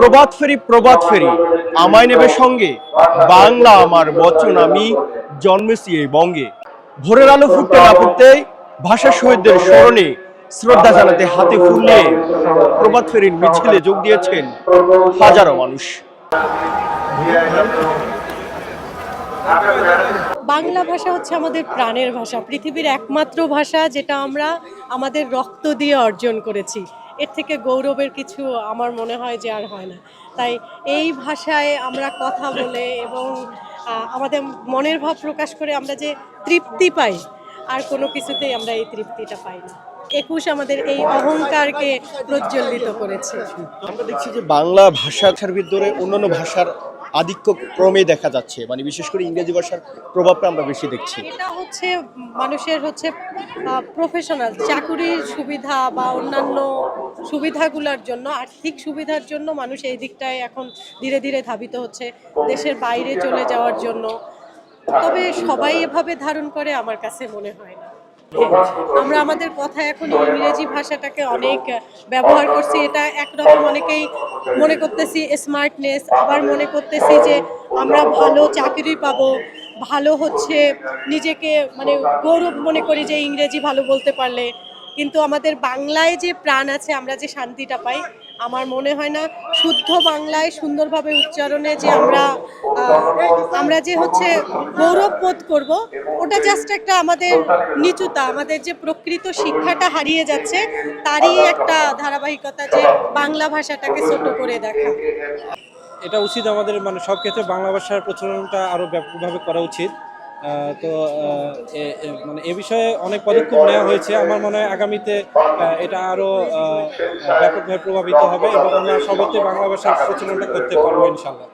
প্রবাদ ফেরি প্রবাদ ফেরি। আমায় নেবে সঙ্গে। বাংলা আমার বচন, আমি জন্মেছি এই বঙ্গে। ভোরের আলো ফুটতে না ফুটতেই ভাষা শহীদদের স্মরণে শ্রদ্ধা জানাতে হাতে ফুল নিয়ে প্রবাদ ফেরির মিছিলে যোগ দিয়েছেন হাজারো মানুষ। বাংলা ভাষা হচ্ছে আমাদের প্রাণের ভাষা, পৃথিবীর একমাত্র ভাষা যেটা আমরা আমাদের রক্ত দিয়ে অর্জন করেছি। এর থেকে গৌরবের কিছু আমার মনে হয় যে আর হয় না। তাই এই ভাষায় আমরা কথা বলে এবং আমাদের মনের ভাব প্রকাশ করে আমরা যে তৃপ্তি পাই, আর কোনো কিছুতেই আমরা এই তৃপ্তিটা পাই না। একুশ আমাদের এই অহংকারকে প্রজ্বলিত করেছে। আমরা দেখছি যে বাংলা ভাষার ভিতরে অন্যান্য ভাষার আধিক্য ক্রমে দেখা যাচ্ছে। মানে বিশেষ করে ইংরেজি ভাষার প্রভাবটা আমরা বেশি দেখছি। এটা হচ্ছে মানুষের হচ্ছে প্রফেশনাল চাকুরির সুবিধা বা অন্যান্য সুবিধাগুলোর জন্য, আর্থিক সুবিধার জন্য মানুষ এই দিকটায় এখন ধীরে ধীরে ধাবিত হচ্ছে দেশের বাইরে চলে যাওয়ার জন্য। তবে সবাই এভাবে ধারণ করে আমার কাছে মনে হয়। আমরা আমাদের কথা এখন ইংরেজি ভাষাটাকে অনেক ব্যবহার করছি। এটা একরকম অনেকেই মনে করতেছি স্মার্টনেস আবার মনে করতেছি যে আমরা ভালো চাকরি পাবো, ভালো হচ্ছে, নিজেকে মানে গৌরব মনে করি যে ইংরেজি ভালো বলতে পারলে। কিন্তু আমাদের বাংলায় যে প্রাণ আছে, আমরা যে শান্তিটা পাই আমার মনে হয় না, শুদ্ধ বাংলায় সুন্দরভাবে উচ্চারণে যে আমরা আমরা যে হচ্ছে গৌরব বোধ করব, ওটা জাস্ট একটা আমাদের নিচুতা, আমাদের যে প্রকৃত শিক্ষাটা হারিয়ে যাচ্ছে, তারই একটা ধারাবাহিকতা যে বাংলা ভাষাটাকে ছোট করে দেখা। এটা উচিত আমাদের মানে সব ক্ষেত্রে বাংলা ভাষার প্রচলনটা আরও ব্যাপকভাবে করা উচিত। তো মানে এ বিষয়ে অনেক পদক্ষেপ নেওয়া হয়েছে। আমার মনে হয় আগামীতে এটা আরও আহ, ব্যাপকভাবে প্রভাবিত হবে এবং আমরা সর্বত্র বাংলা ভাষার প্রচলনটা করতে পারব ইনশাল্লাহ।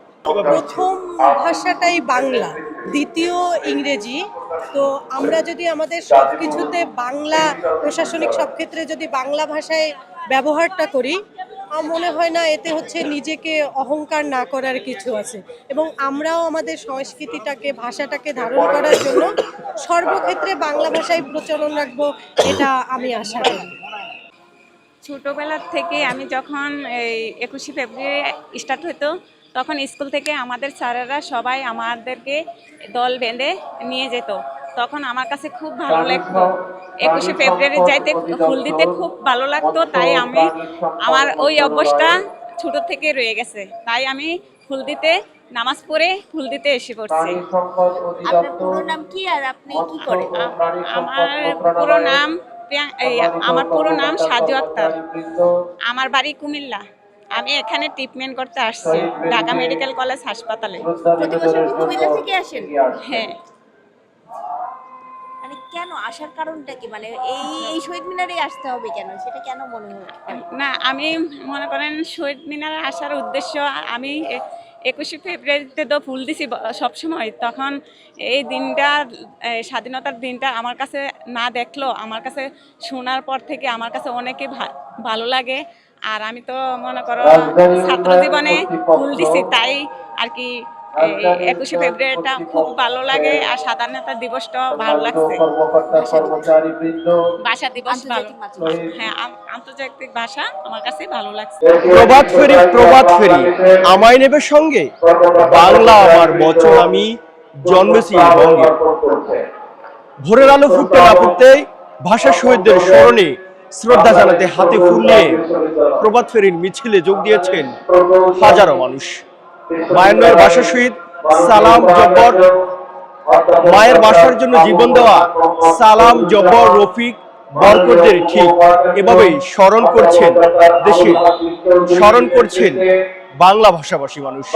প্রথম ভাষাটাই বাংলা দ্বিতীয় ইংরেজি। তো আমরা যদি আমাদের সব কিছুতে বাংলা প্রশাসনিক সব ক্ষেত্রে যদি বাংলা ভাষায় ব্যবহারটা করি আমার মনে হয় না এতে হচ্ছে নিজেকে অহংকার না করার কিছু আছে। এবং আমরাও আমাদের সংস্কৃতিটাকে, ভাষাটাকে ধারণ করার জন্য সর্বক্ষেত্রে বাংলা ভাষায় প্রচলন রাখব, এটা আমি আশা করি। ছোটোবেলার থেকে আমি যখন এই একুশে ফেব্রুয়ারি স্টার্ট হতো তখন স্কুল থেকে আমাদের স্যারেরা সবাই আমাদেরকে দল বেঁধে নিয়ে যেত। তখন আমার কাছে খুব ভালো লাগতো। একুশে ফেব্রুয়ারি যাইতে ফুল দিতে খুব ভালো লাগতো তাই আমি আমার ওই অভ্যাসটা ছোট থেকে রয়ে গেছে। তাই আমি ফুল দিতে নামাজ পড়ে ফুল দিতে এসে পড়ছি। আপনার পুরো নাম কি আর আপনি কি করেন? আমার পুরো নাম প্রিয়া- আমার পুরো নাম সাজু আক্তার। আমার বাড়ি কুমিল্লা। আমি এখানে ট্রিটমেন্ট করতে আসছি ঢাকা মেডিকেল কলেজ হাসপাতালে। প্রতি বছর কুমিল্লা থেকে আসেন? হ্যাঁ। কেন? আসার কারণটা কি? মানে এই এই শহীদ মিনারে আসতে হবে কেন? সেটা কেন মনে হয় না আমি মনে করেন শহীদ মিনারে আসার উদ্দেশ্য আমি একুশে ফেব্রুয়ারিতে তো ফুল দিছি সবসময়। তখন এই দিনটা স্বাধীনতার দিনটা আমার কাছে না দেখল আমার কাছে শোনার পর থেকে আমার কাছে অনেকে ভা- ভালো লাগে। আর আমি তো মনে করো ছাত্র জীবনে ফুল দিছি তাই আর কি একুশে ফেব্রুয়ারিটা খুব ভালো লাগে আর স্বাধীনতা দিবসটাও ভালো লাগছে। ভাষা দিবস ভালো। হ্যাঁ আন্তর্জাতিক ভাষা আমার কাছে ভালো লাগছে। প্রবাদ ফেরি প্রবাদ ফেরি। আমায় নেবে সঙ্গে। বাংলা আমার বচন আমি জন্মেছি এই বঙ্গে। ভোরের আলো ফুটতে না ফুটতেই ভাষা শহীদদের স্মরণে শ্রদ্ধা জানাতে হাতে ফুল নিয়ে প্রবাদ ফেরির মিছিলে যোগ দিয়েছেন হাজারো মানুষ। মায়ানমারের বাসার শহীদ, সালাম জব্বর। মায়ের বাসার জন্য জীবন দেওয়া সালাম জব্বর, রফিক বরকতদের ঠিক এভাবেই স্মরণ করছেন দেশে স্মরণ করছেন বাংলা ভাষাভাষী মানুষ।